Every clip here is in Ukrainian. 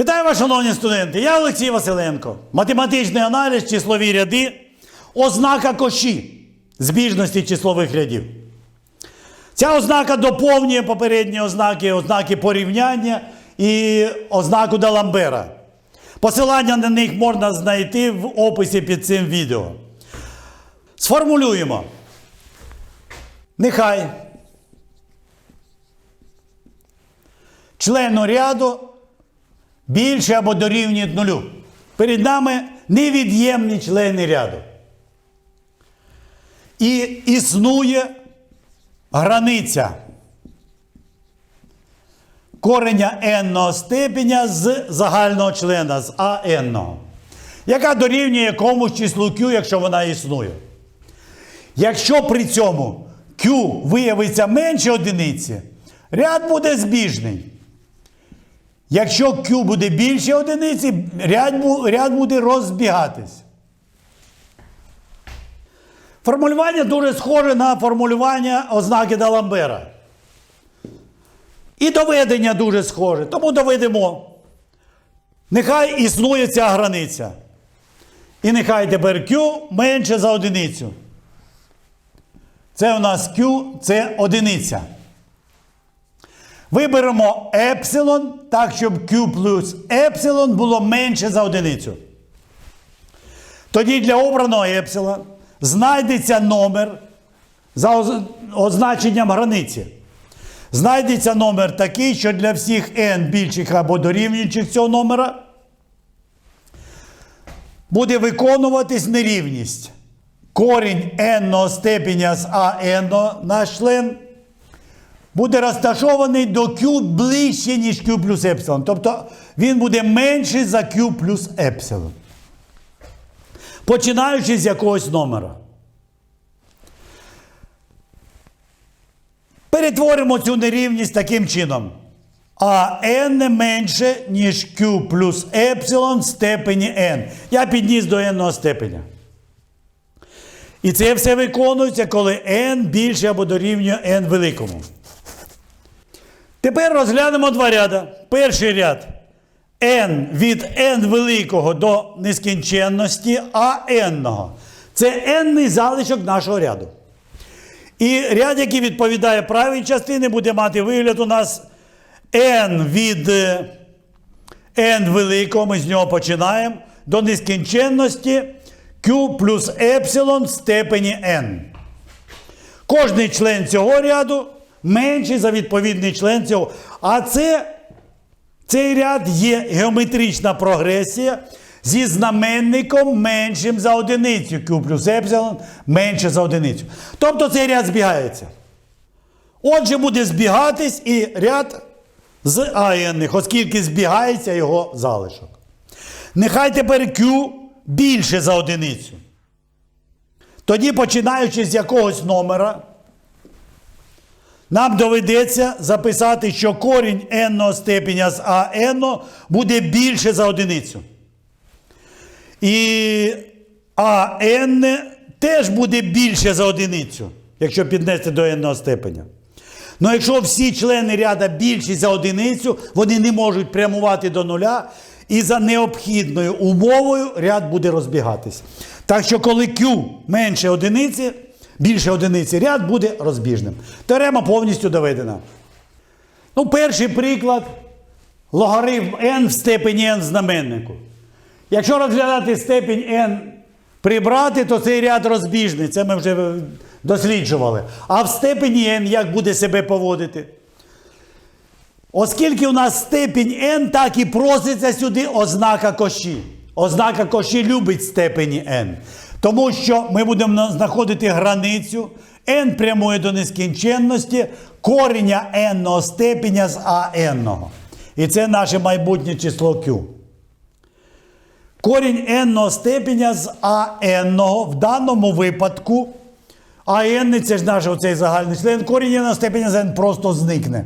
Вітаю вас, шановні студенти! Я Олексій Василенко. Математичний аналіз, числові ряди, ознака коші збіжності числових рядів. Ця ознака доповнює попередні ознаки, ознаки порівняння і ознаку Даламбера. Посилання на них можна знайти в описі під цим відео. Сформулюємо. Нехай члену ряду більше або дорівнює нулю. Перед нами невід'ємні члени ряду. І існує границя кореня n степеня з загального члена, з АН, яка дорівнює якомусь числу Q, якщо вона існує. Якщо при цьому Q виявиться менше одиниці, ряд буде збіжний. Якщо Q буде більше одиниці, ряд, буде розбігатись. Формулювання дуже схоже на формулювання ознаки Даламбера. І доведення дуже схоже. Тому доведемо. Нехай існує ця границя. І нехай тепер Q менше за одиницю. Це у нас Q, це одиниця. Виберемо епсилон так, щоб Q плюс епсилон було менше за одиницю. Тоді для обраного епсилон знайдеться номер за означенням границі. Знайдеться номер такий, що для всіх n більших або дорівнюючих цього номера буде виконуватись нерівність. Корінь n степеня з an наш член буде розташований до Q ближче, ніж Q плюс епсилон. Тобто він буде менший за Q плюс епсилон. Починаючи з якогось номера. Перетворимо цю нерівність таким чином. А n не менше, ніж Q плюс епсилон в степені n. Я підніс до n степеня. І це все виконується, коли n більше або дорівнює n великому. Тепер розглянемо два ряда. Перший ряд n від n великого до нескінченності а n. Це n залишок нашого ряду. І ряд, який відповідає правій частині, буде мати вигляд у нас n від е, n великого, ми з нього починаємо, до нескінченності q плюс епсилон в степені n. Кожний член цього ряду менший за відповідний член цього. А це, цей ряд є геометрична прогресія зі знаменником меншим за одиницю. Q плюс епсилон менше за одиницю. Тобто цей ряд збігається. Отже, буде збігатись і ряд з АНних, оскільки збігається його залишок. Нехай тепер Q більше за одиницю. Тоді, починаючи з якогось номера, нам доведеться записати, що корінь n степеня з АН буде більше за одиницю. І АН теж буде більше за одиницю, якщо піднести до n степеня. Ну якщо всі члени ряда більші за одиницю, вони не можуть прямувати до нуля, і за необхідною умовою ряд буде розбігатись. Так що, коли Q менше одиниці, більше одиниці, ряд буде розбіжним. Теорема повністю доведена. Ну, перший приклад логарифм n в степені n знаменнику. Якщо розглядати степінь n прибрати, то цей ряд розбіжний. Це ми вже досліджували. А в степені n як буде себе поводити? Оскільки у нас степінь n, так і проситься сюди ознака коші. Ознака коші любить степені n. Тому що ми будемо знаходити границю n прямує до нескінченності кореня n степеня з an. І це наше майбутнє число Q. Корінь n степеня з АН в даному випадку. АН це ж наш оцей загальний член. Корінь n степеня з n просто зникне.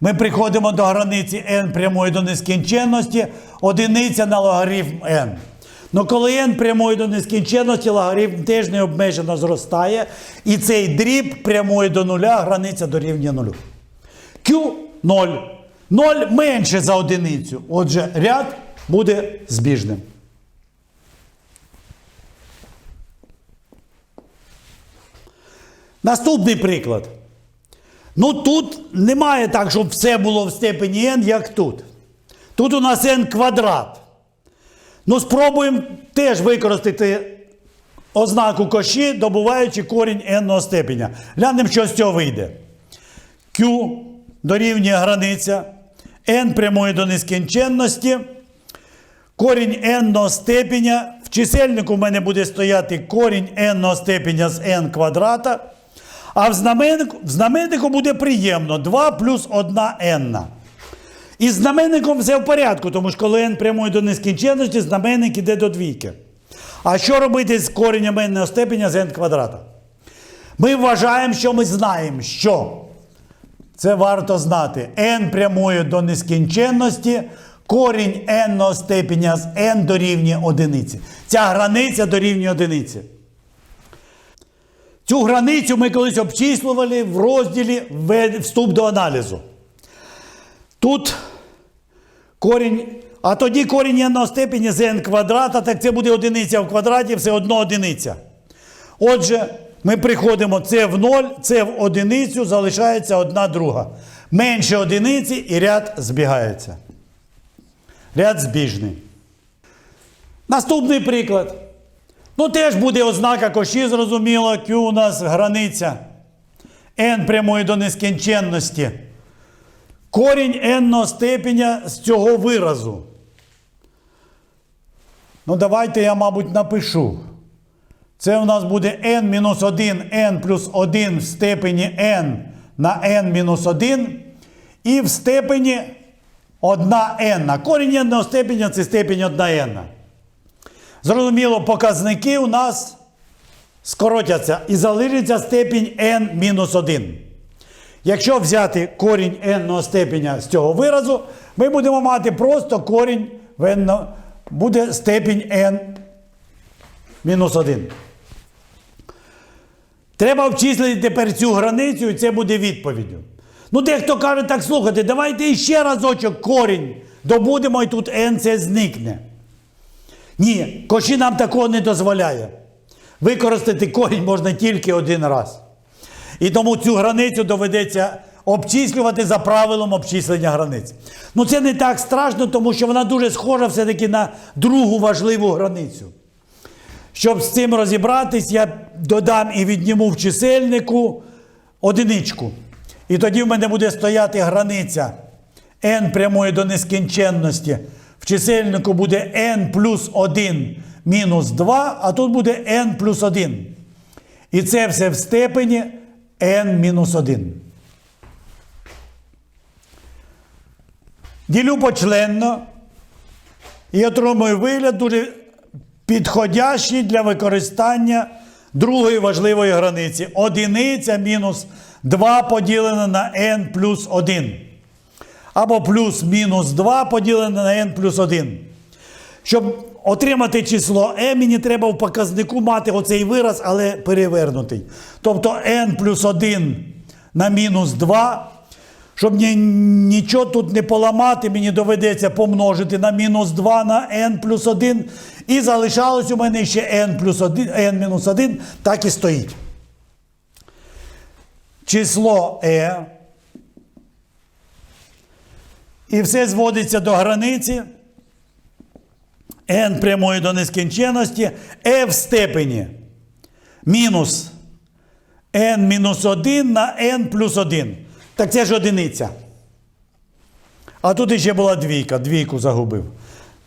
Ми приходимо до границі n прямої до нескінченності, одиниця на логарифм n. Ну коли n прямує до нескінченності, логарифм теж необмежено зростає, і цей дріб прямує до нуля, границя дорівнює нулю. Q 0. 0 менше за одиницю. Отже, ряд буде збіжним. Наступний приклад. Ну тут немає так, щоб все було в степені n, як тут. Тут у нас n квадрат. Ну, спробуємо теж використати ознаку коші, добуваючи корінь n степеня. Глянемо, що з цього вийде. Q дорівнює границя, n прямує до нескінченності. Корінь n степеня. В чисельнику в мене буде стояти корінь n степеня з n квадрата. А в знаменнику, в знаменнику буде приємно 2 плюс 1 n. І знаменником все в порядку, тому що коли n прямує до нескінченності, знаменник іде до двійки. А що робити з коренем n степеня з n квадрата? Ми вважаємо, що ми знаємо, що це варто знати. n прямує до нескінченності, корінь n степеня з n дорівнює одиниці. Ця границя дорівнює одиниці. Цю границю ми колись обчислювали в розділі вступ до аналізу. Тут корінь, а тоді корінь n степені з n квадрата, так це буде одиниця в квадраті, все одно одиниця. Отже, ми приходимо це в 0, це в одиницю, залишається одна друга. Менше одиниці і ряд збігається. Ряд збіжний. Наступний приклад. Ну, теж буде ознака коші, зрозуміло, Q у нас границя. n прямує до нескінченності. Корінь n степеня з цього виразу. Ну, давайте я, мабуть, напишу. Це у нас буде n-1, n плюс 1 в степені n на n-1 і в степені 1 n. Корінь n степеня це степень 1 n. Зрозуміло, показники у нас скоротяться і залишиться степінь n-1. Якщо взяти корінь n степеня з цього виразу, ми будемо мати просто корінь в n, буде степінь n мінус 1. Треба обчислити тепер цю границю, і це буде відповіддю. Ну, дехто каже, так слухайте, давайте ще разочок корінь добудемо, і тут n це зникне. Ні, коші нам такого не дозволяє. Використати корінь можна тільки один раз. І тому цю границю доведеться обчислювати за правилом обчислення границь. Ну це не так страшно, тому що вона дуже схожа все-таки на другу важливу границю. Щоб з цим розібратись, я додам і відніму в чисельнику одиничку. І тоді в мене буде стояти границя n прямує до нескінченності. В чисельнику буде n плюс 1 мінус 2, а тут буде n плюс 1. І це все в степені n мінус 1. Ділю почленно і отримую вигляд дуже підходящий для використання другої важливої границі. Одиниця мінус 2 поділене на n плюс 1. Або плюс мінус 2 поділене на n плюс 1. Щоб отримати число m, мені треба в показнику мати оцей вираз, але перевернутий. Тобто n плюс 1 на мінус 2. Щоб ні, нічого тут не поламати, мені доведеться помножити на мінус 2 на n плюс 1. І залишалось у мене ще n плюс 1, n мінус 1, так і стоїть. Число e. І все зводиться до границі. N прямує до нескінченності, e в степені мінус n мінус 1 на n плюс 1. Так це ж одиниця. А тут іще була двійка, двійку загубив.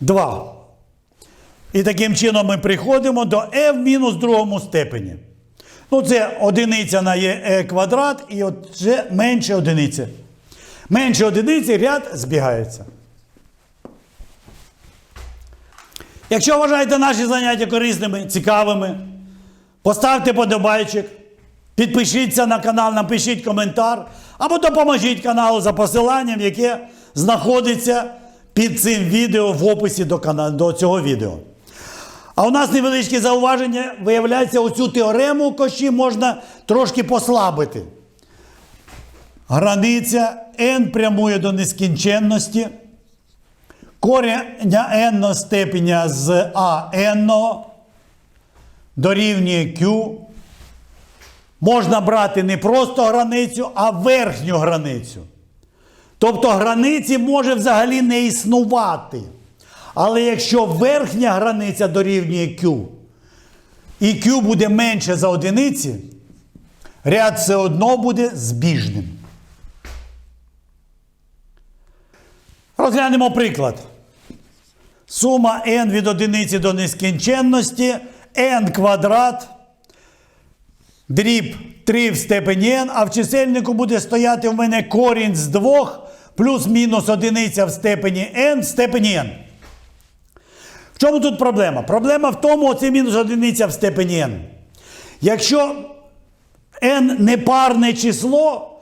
2. І таким чином ми приходимо до e в мінус другому степені. Ну, це одиниця на e квадрат, і от це менше одиниці. Менше одиниці ряд збігається. Якщо вважаєте наші заняття корисними, цікавими, поставте подобайчик, підпишіться на канал, напишіть коментар, або допоможіть каналу за посиланням, яке знаходиться під цим відео в описі до, кана- до цього відео. А у нас невеличке зауваження, виявляється, оцю теорему коші можна трошки послабити. границя n прямує до нескінченності, корення n степеня з а n дорівнює q. Можна брати не просто границю, а верхню границю. Тобто границі може взагалі не існувати. Але якщо верхня границя дорівнює Q, і Q буде менше за одиниці, ряд все одно буде збіжним. Розглянемо приклад. Сума n від одиниці до нескінченності n квадрат дріб 3 в степені n, а в чисельнику буде стояти в мене корінь з 2 плюс-мінус одиниця в степені n в степені n. В чому тут проблема? Проблема в тому, оце мінус одиниця в степені n. Якщо n непарне число,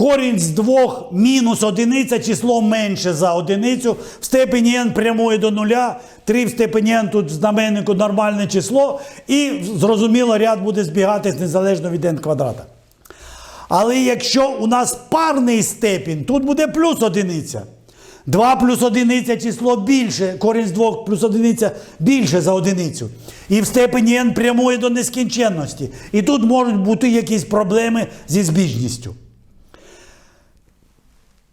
корінь з 2 мінус одиниця, число менше за одиницю, в степені n прямує до нуля, 3 в степені n тут в знаменнику нормальне число, і зрозуміло, ряд буде збігатись незалежно від n квадрата. Але якщо у нас парний степінь, тут буде плюс одиниця. 2 плюс одиниця число більше, корінь з 2 плюс одиниця більше за одиницю. І в степені n прямує до нескінченності. І тут можуть бути якісь проблеми зі збіжністю.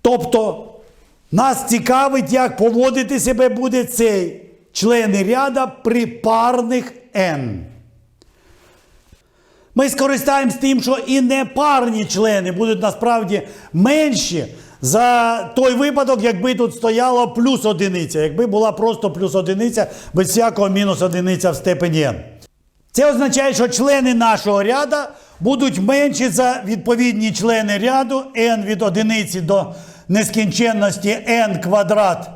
Тобто нас цікавить, як поводити себе буде цей члени ряда при парних n. Ми скористаємось тим, що і непарні члени будуть насправді менші за той випадок, якби тут стояло плюс одиниця, якби була просто плюс одиниця без всякого мінус одиниця в степені n. Це означає, що члени нашого ряда будуть менші за відповідні члени ряду n від одиниці до нескінченності n квадрат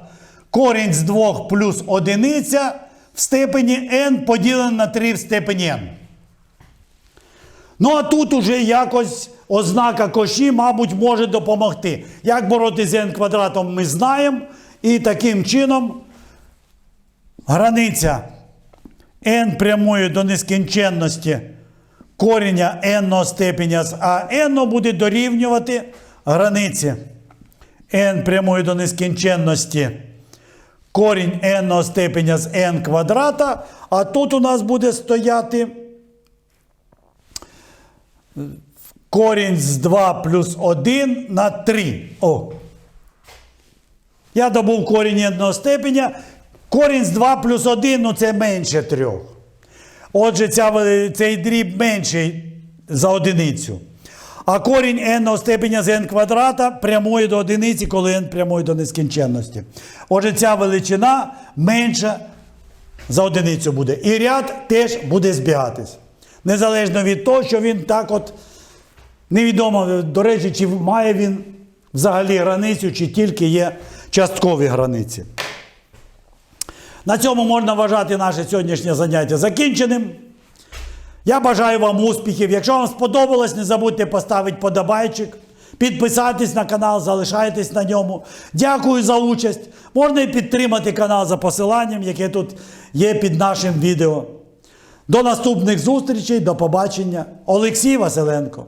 корінь з 2 плюс одиниця в степені n поділено на 3 в степені n. Ну, а тут уже якось ознака коші, мабуть, може допомогти. Як боротися з n квадратом, ми знаємо. І таким чином границя n прямує до нескінченності коріння n степеня з а n буде дорівнювати границі n прямує до нескінченності корінь n степеня з n квадрата, а тут у нас буде стояти корінь з 2 плюс 1 на 3. О. Я добув корінь одного степеня. Корінь з 2 плюс 1 ну це менше 3. Отже, ця, цей дріб менший за одиницю. А корінь n степеня з n квадрата прямує до одиниці, коли n прямує до нескінченності. Отже, ця величина менша за одиницю буде. І ряд теж буде збігатись. Незалежно від того, що він так от невідомо, до речі, чи має він взагалі границю, чи тільки є часткові границі. На цьому можна вважати наше сьогоднішнє заняття закінченим. Я бажаю вам успіхів. Якщо вам сподобалось, не забудьте поставити подобайчик, підписатись на канал, залишайтесь на ньому. Дякую за участь. Можна і підтримати канал за посиланням, яке тут є під нашим відео. До наступних зустрічей, до побачення. Олексій Василенко.